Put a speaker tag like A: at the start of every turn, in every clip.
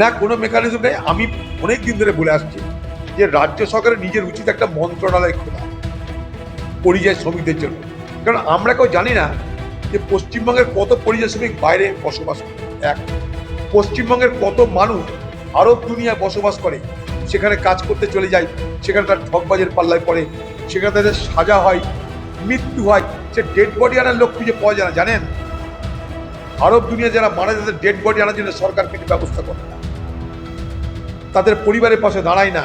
A: না, কোনো মেকানিজম নেই। আমি অনেক দিন ধরে বলে আসছি যে রাজ্য সরকারের নিজের উচিত একটা মন্ত্রণালয় খোলা, পরিযায়ী শ্রমিকদের জন্য। কারণ আমরা কেউ জানি না যে পশ্চিমবঙ্গের কত পরিযায়ী শ্রমিক বাইরে বসবাস করে। এক, পশ্চিমবঙ্গের কত মানুষ আরব দুনিয়ায় বসবাস করে, সেখানে কাজ করতে চলে যায়, সেখানে তার ঠকবাজের পাল্লায় পড়ে, সেখানে তাদের সাজা হয়, মৃত্যু হয়, সে ডেড বডি আনার লোক খুঁজে পাওয়া যায় না, জানেন? আরব দুনিয়া যারা মারা যায় তাদের ডেড বডি আনার জন্য সরকার কিছু ব্যবস্থা করে। না তাদের পরিবারের পাশে দাঁড়ায় না।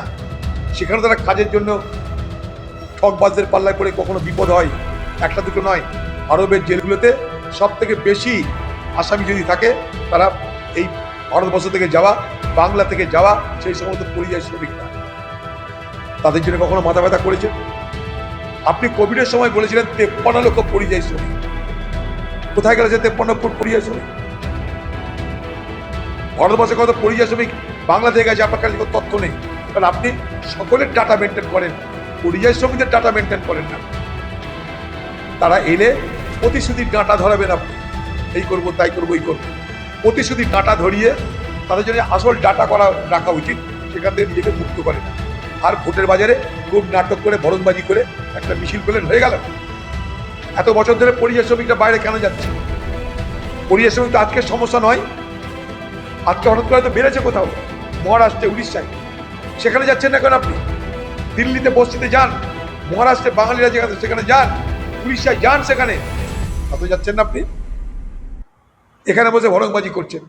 A: সেখানে তারা কাজের জন্য ঠকবাজদের পাল্লায় পড়ে কখনো বিপদ হয়। একটা দুটো নয়। আরবের জেলগুলোতে সব থেকে বেশি আসামি যদি থাকে, তারা এই ভারতবর্ষ থেকে যাওয়া, বাংলা থেকে যাওয়া, সেই সমস্ত পরিযায়ী শ্রমিকরা। তাদের জন্য কখনো মাথা ব্যথা করেছে? আপনি কোভিডের সময় বলেছিলেন, তেপ্পান্ন লক্ষ পরিযায়ী শ্রমিক। কোথায় গেল সে তেপ্পান্ন ফুট পরিযায়ী শ্রমিক? ভারতবর্ষে কত পরিযায়ী শ্রমিক বাংলা থেকে গেছে, আপনার কাছে কোনো তথ্য নেই। কারণ আপনি সকলের ডাটা মেনটেন করেন, পরিযায়ী শ্রমিকদের ডাটা মেনটেন করেন না। তারা এলে প্রতিশ্রুতির ডাঁটা ধরাবেন আপনি। এই করব, তাই করব, এই করব। প্রতিশ্রুতির ডাঁটা ধরিয়ে তাদের জন্য আসল ডাটা করা রাখা উচিত, সেখান থেকে নিজেকে মুক্ত করেন আর ভোটের বাজারে খুব নাটক করে, বরণবাজি করে একটা মিছিল করলেন, হয়ে গেল। এত বছর ধরে পরিযায়ী শ্রমিকরা বাইরে কেন যাচ্ছে? পরিযায়ী শ্রমিক তো আজকের সমস্যা নয়। আজকে হঠাৎ করে তো বেড়েছে কোথাও? মহারাষ্ট্রে, উড়িষ্যায়। সেখানে যাচ্ছেন না কেন আপনি? দিল্লিতে বস্তিতে যান, মহারাষ্ট্রে বাঙালিরা যেখানে সেখানে যান, উড়িষ্যায় যান সেখানে। অত যাচ্ছেন না আপনি? এখানে বসে ভরংবাজি করছেন।